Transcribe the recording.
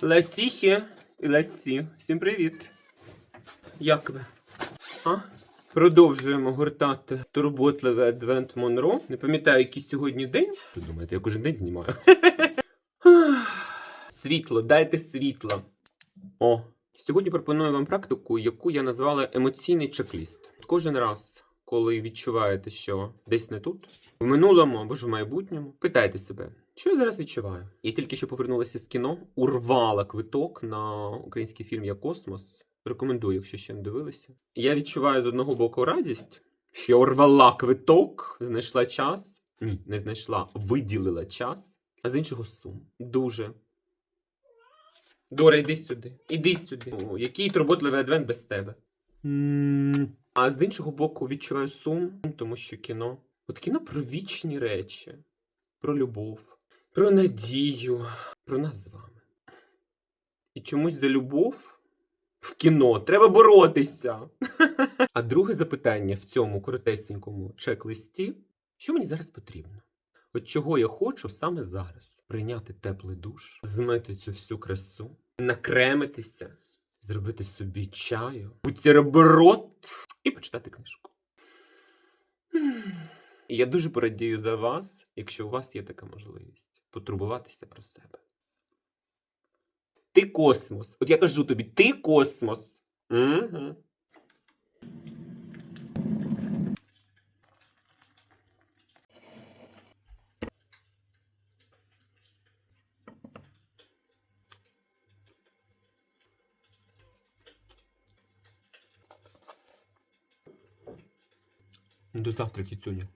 Ласіхи і Ласі, всім привіт. Як ви? А? Продовжуємо гортати турботливе Адвент Монро. Не пам'ятаю, який сьогодні день. Що думаєте, я кожен день знімаю? Світло, дайте світло. О. Сьогодні пропоную вам практику, яку я назвала емоційний чек-ліст. Кожен раз, коли відчуваєте, що десь не тут, в минулому або ж в майбутньому, питайте себе, що я зараз відчуваю. Я тільки що повернулася з кіно, урвала квиток на український фільм Я Космос. Рекомендую, якщо ще не дивилися. Я відчуваю з одного боку радість, що урвала квиток, знайшла час. Ні, не знайшла, виділила час, а з іншого сум. Дуже. Дора, іди сюди. Іди сюди. О, який турботливий адвент без тебе. А з іншого боку, відчуваю сум, тому що кіно. От кіно про вічні речі, про любов, про надію, про нас з вами. І чомусь за любов в кіно треба боротися. А друге запитання в цьому коротесенькому чек-листі: що мені зараз потрібно? От чого я хочу саме зараз? Прийняти теплий душ, змити цю всю красу, накремитися, зробити собі чаю, бутерброд і почитати книжку. І я дуже порадію за вас, якщо у вас є така можливість потурбуватися про себе. Ти космос. От я кажу тобі, ти космос. Угу. До завтра, кіцюня.